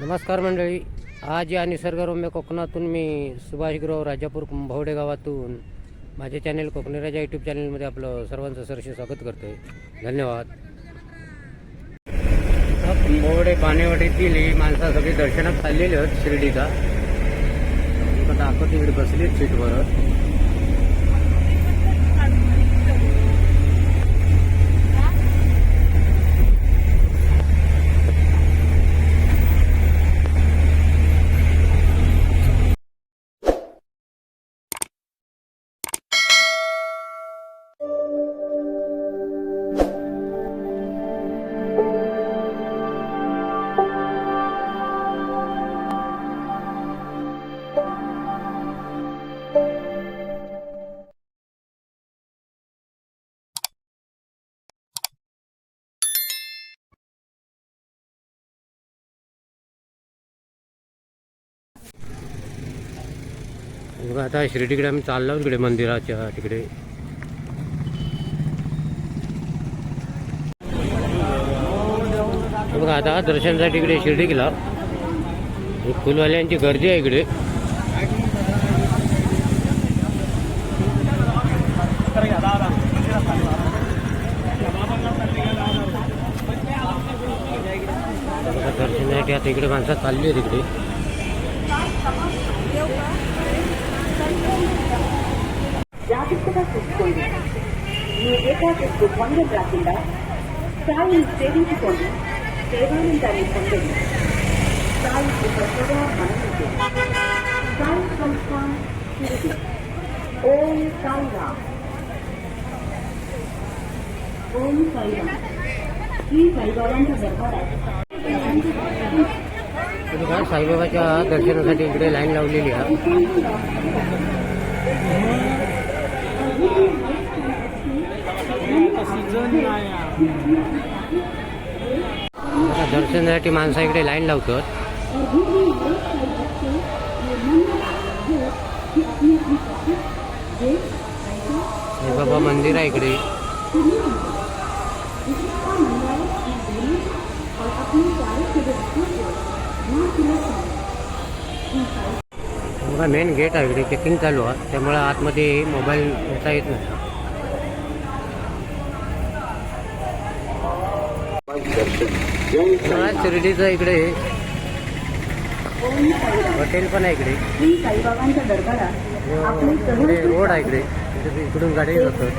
नमस्कार मंडळी. आज या निसर्गरम्य कोकणातून मी सुभाषगृह राजापूर कुंभवडे गावातून माझे चॅनेल कोकणी राजा यूट्यूब चॅनेलमध्ये आपलं सर्वांचं सरशी स्वागत करतो आहे धन्यवाद कुंभवडे पाणेवाडीतील ही माणसं सगळी दर्शनात चाललेली आहेत शिर्डीचा आता दाखवत बसली सीटवर. आता शिर्डीकडे आम्ही चाललो तिकडे मंदिराच्या तिकडे. बघा आता दर्शनासाठी इकडे शिर्डी गेला. फुलवाल्यांची गर्दी आहे इकडे. दर्शनासाठी आता इकडे माणसं चालली आहे तिकडे ಜಾಗತಿಕ ಸುತ್ತುಕೊಂಡು ನೀವು ಬೇಕಾದಷ್ಟು ಭಂಗರಾಗಿಲ್ಲ ತಾಯಿ ಸೇವಿಸಿಕೊಂಡು ಸೇವಾನಂದಾರಿ ಹೊಂದಲು ತಾಯಿ ಪ್ರಸವ ಮನವಿದೆ ಸಾಯಿ ಸಂಸ್ಥಾನ ಶಿರಡಿ ಓಂ ಸಾಯಿರಾಮ್ ಓಂ ಸಾಯಿರಾಮ್ श्री साईबाबांच्या दरबारात तुम्ही काय साईबाबाच्या दर्शनासाठी इकडे लाईन लावलेली आहे आता दर्शनासाठी माणसं इकडे लाईन लावतात. बाबा मंदिर आहे इकडे. बघा मेन गेट आहे इकडे चेकिंग चालू आहे. त्यामुळे आतमध्ये मोबाईल घेता येत नाही. शिर्डीचं इकडे. हॉटेल पण आहे इकडे. इकडे रोड आहे इकडे. इकडून गाडी जातात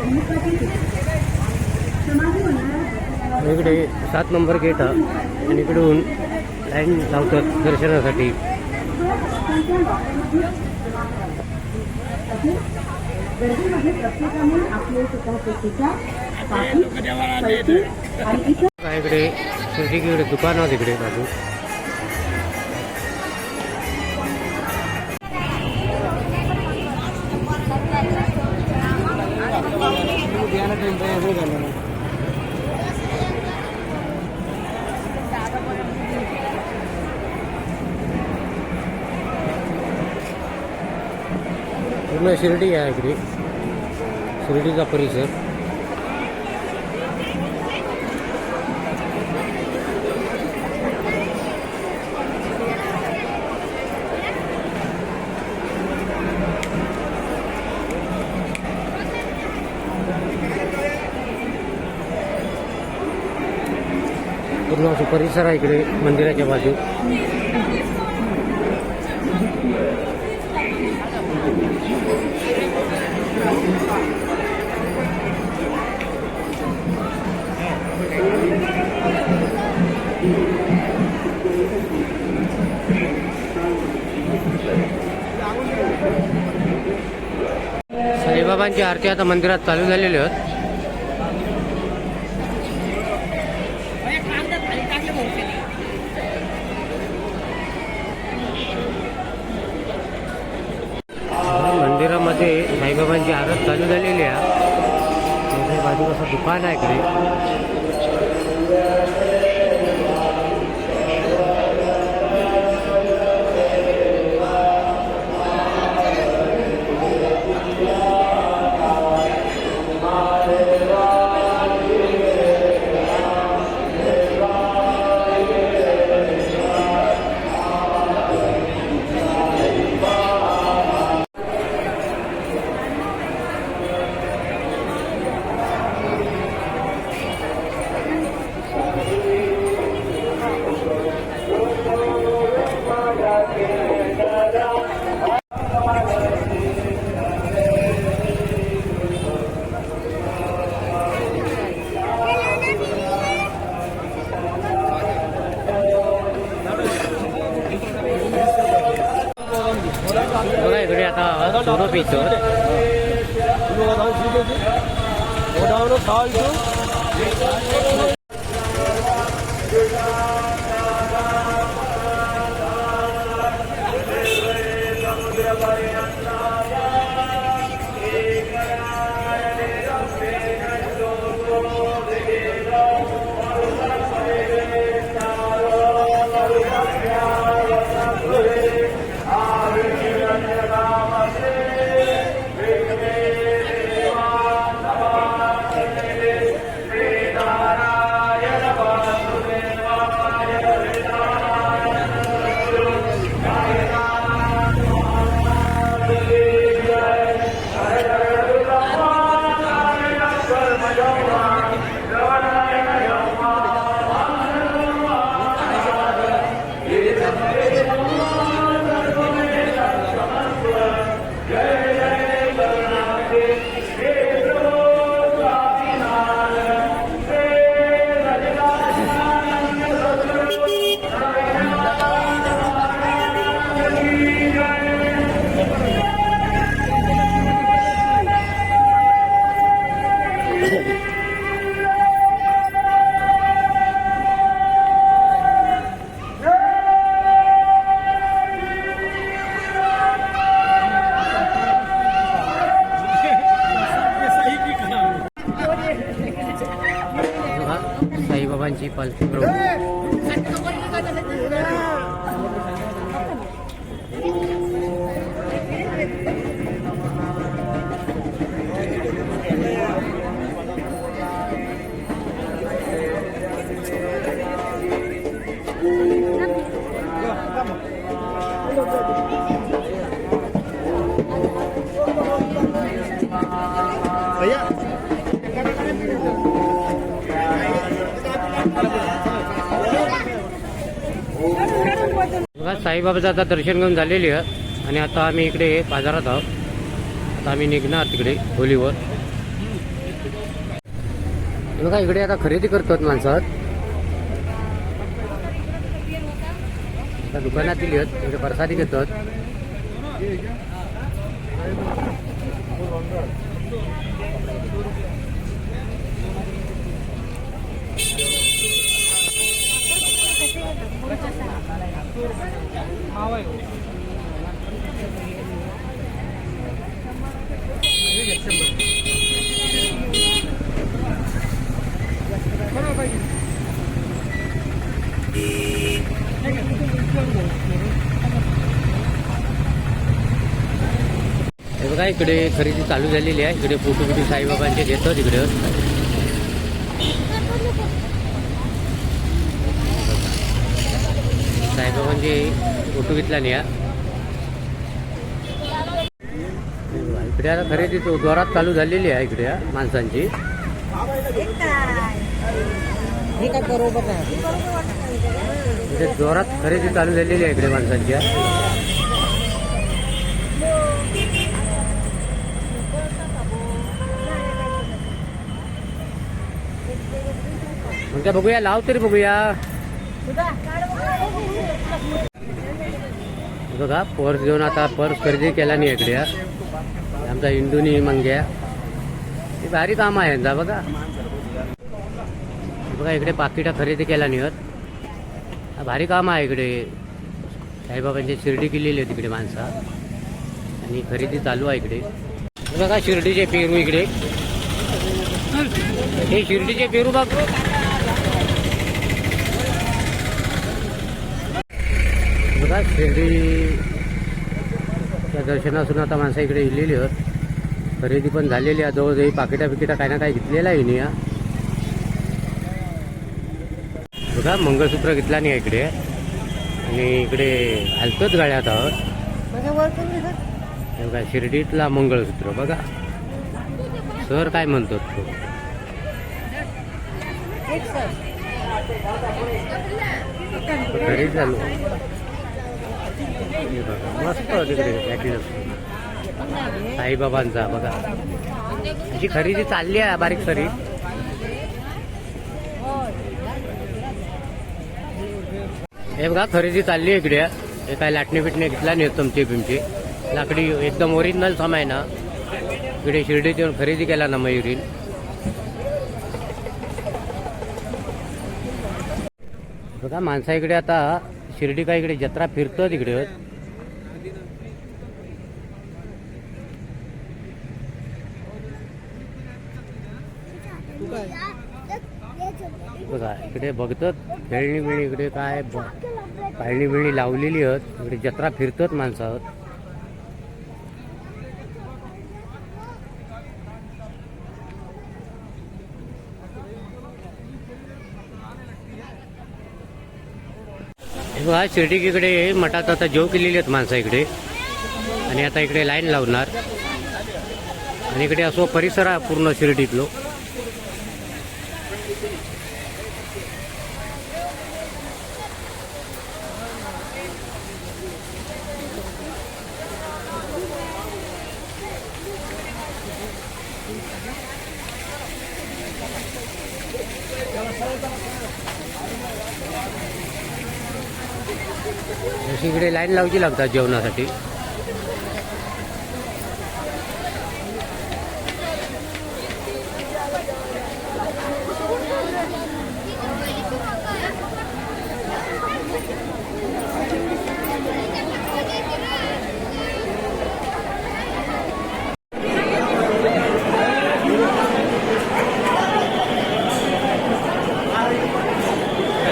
इकडे सात नंबर गेट आहे. आणि इकडून लाईन लावतात दर्शनासाठी. इकडे शिर्डी इकडे दुकान आहे तिकडे बाजू. पूर्ण शिर्डी आहे इकडे. शिर्डीचा परिसर. पूर्ण असं परिसर आहे इकडे मंदिराच्या बाजू. साईबाबांची आरती आता मंदिरात चालू झालेली आहेत. बाजूला असं दुकान आहे इकडे. ভিতর। ওটা হলো साईबाबांची पालखी प्रभू बघा साईबाबाचं आता दर्शन घेऊन झालेली आहे. आणि आता आम्ही इकडे बाजारात आहोत. आता आम्ही निघणार तिकडे होलीवर बघा इकडे आता खरेदी करतात माणसात आता दुकानातील आहेत. इकडे प्रसादी घेतात. बघा इकडे खरेदी चालू झालेली आहे. इकडे फोटो बिटो साईबाबांचे घेतात इकडे साईबाबांचे फोटो घेतला नाही. इकडे आता खरेदी तो जोरात चालू झालेली आहे इकडे माणसांची. जोरात खरेदी चालू झालेली आहे इकडे माणसांची मग काय बघूया लाव तरी बघूया. बघा पर्स घेऊन आता पर्स खरेदी केला नाही इकडे आमचा इंदुनी मंग्या हे भारी काम आहे यांचा बघा. बघा इकडे पाकिटा खरेदी केला नाही भारी काम आहे इकडे. साईबाबांची शिर्डी केलेली आहे तिकडे माणसा. आणि खरेदी चालू आहे इकडे. बघा शिर्डीचे पेरू इकडे. हे शिर्डीचे पेरू बघ बघा शिर्डी त्या दर्शनासून आता माणसं इकडे इलेली आहेत. खरेदी पण झालेली आहे. जवळ पाकिटा बिकिटा काही ना काही घेतलेला आहे नाही बघा मंगळसूत्र घेतला नाही इकडे. आणि इकडे हलतोच गाड्यात आहोत बघा शिर्डीतला मंगळसूत्र बघा. सर काय म्हणतो तो? घरी चालू हे बघा मस्त तिकडे necklace. साईबाबांचा बघा. अशी खरेदी चालली आहे बारीक सरी हे बघा खरेदी चालली आहे इकडे. हे काय लाटणी बिटणी घेतला नाही तुमची बिमचे. लाकडी एकदम ओरिजिनल सामान आहे ना. इकडे शिर्डीत येऊन खरेदी केला ना मयुरीन. बघा माणसा इकडे आता शिर्डी काय इकडे जत्रा फिरतो तिकडे बघा इकडे बघतात खेळणी बिळणी इकडे काय पाळणी बिळणी लावलेली आहेत इकडे जत्रा फिरतात माणसं. आहेत बघा शिर्डी इकडे मठात आता जेव केलेली आहेत माणसं इकडे. आणि आता इकडे लाईन लावणार. आणि इकडे असो परिसर आहे पूर्ण शिर्डीतलो. इकडे लाईन लावची लागतात जेवणासाठी.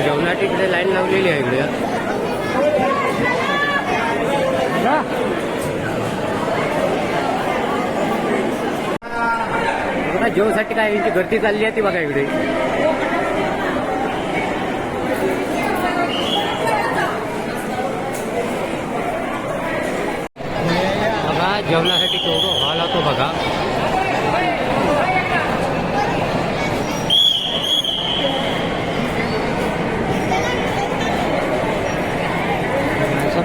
जेवणाची इकडे लाईन लावलेली आहे इकडे. जेवसाठी काय यांची गर्दी चालली आहे ती बघा इकडे. बघा जेवणासाठी केवढं हॉल होतो बघा.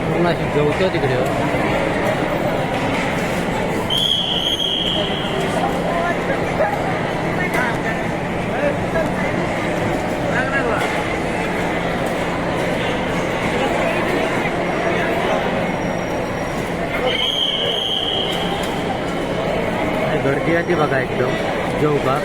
पूर्ण अशी जेवतो तिकडे. ती बघा एकदम जेव का?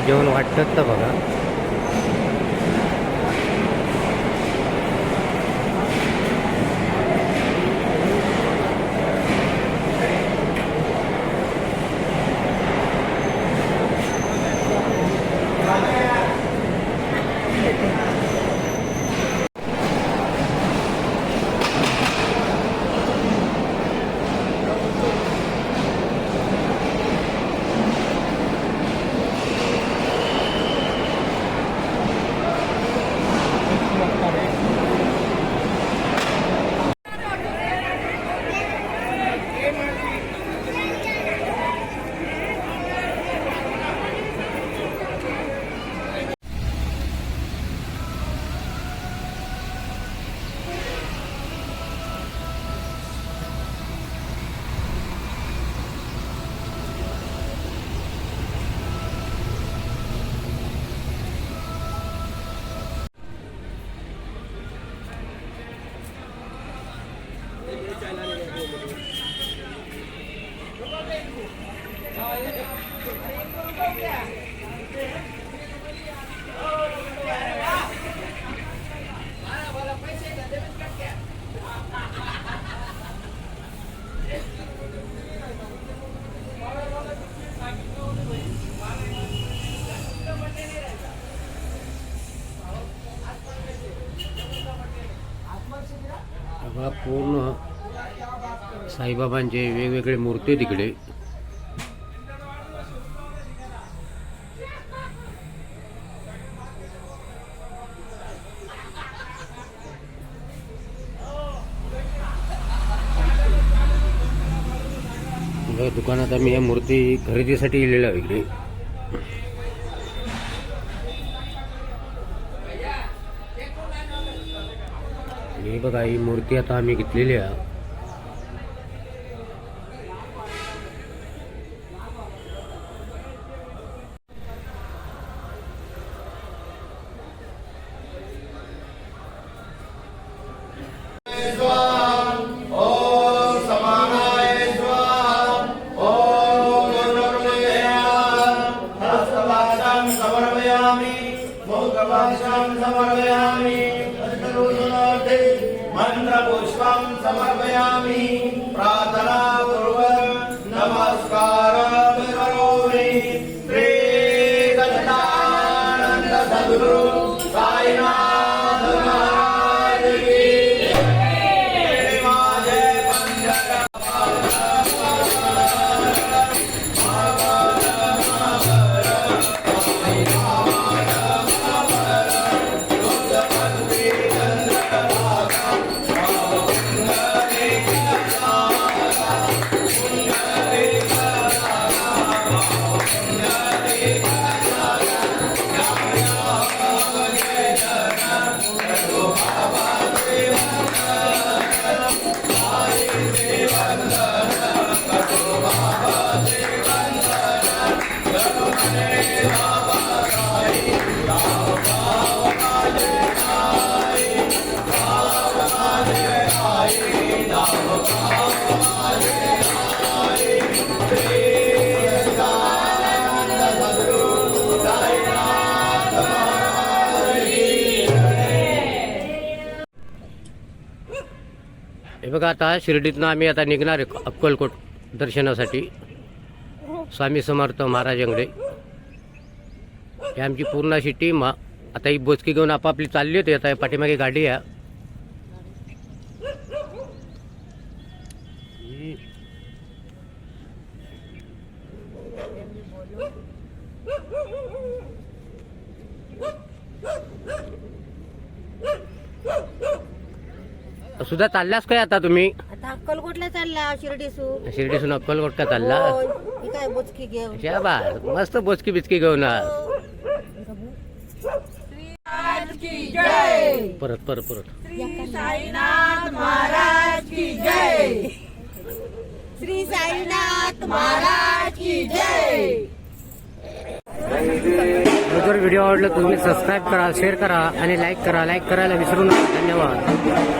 घेऊन जेवण वाटतं तर बघा. पूर्ण साईबाबांचे वेगवेगळे मूर्ती तिकडे. दुकानात आम्ही या मूर्ती खरेदीसाठी इलेल्या इकडे. हे बघा ही मूर्ती आता आम्ही घेतलेली आहे. समर्पयामि। अष्टरोजनार्थे मन्त्रपुष्पं समर्पयामि। प्रार्थना कुर्वन् नमस्कारः। बघा आता शिर्डीतनं आम्ही आता निघणार आहे अक्कलकोट दर्शनासाठी. स्वामी समर्थ महाराजांकडे हे ही आमची पूर्ण अशी टीम आता ही बोचकी घेऊन आपापली चालली होती आता पाठीमागे गाडी आहे. सुद्धा चालल्यास काय आता तुम्ही? आता अक्कलकोटला चालला शिर्डीसू शिर्डीसून अक्कलकोट का चालला काय बोचकी घेऊन. शाबा मस्त बोचकी बिचकी घेऊन आ. परत परत परत. श्री साईनाथ महाराज की जय जर व्हिडिओ आवडला तुम्ही सबस्क्राईब करा शेअर करा आणि लाईक करा. लाईक करायला विसरू नका. धन्यवाद.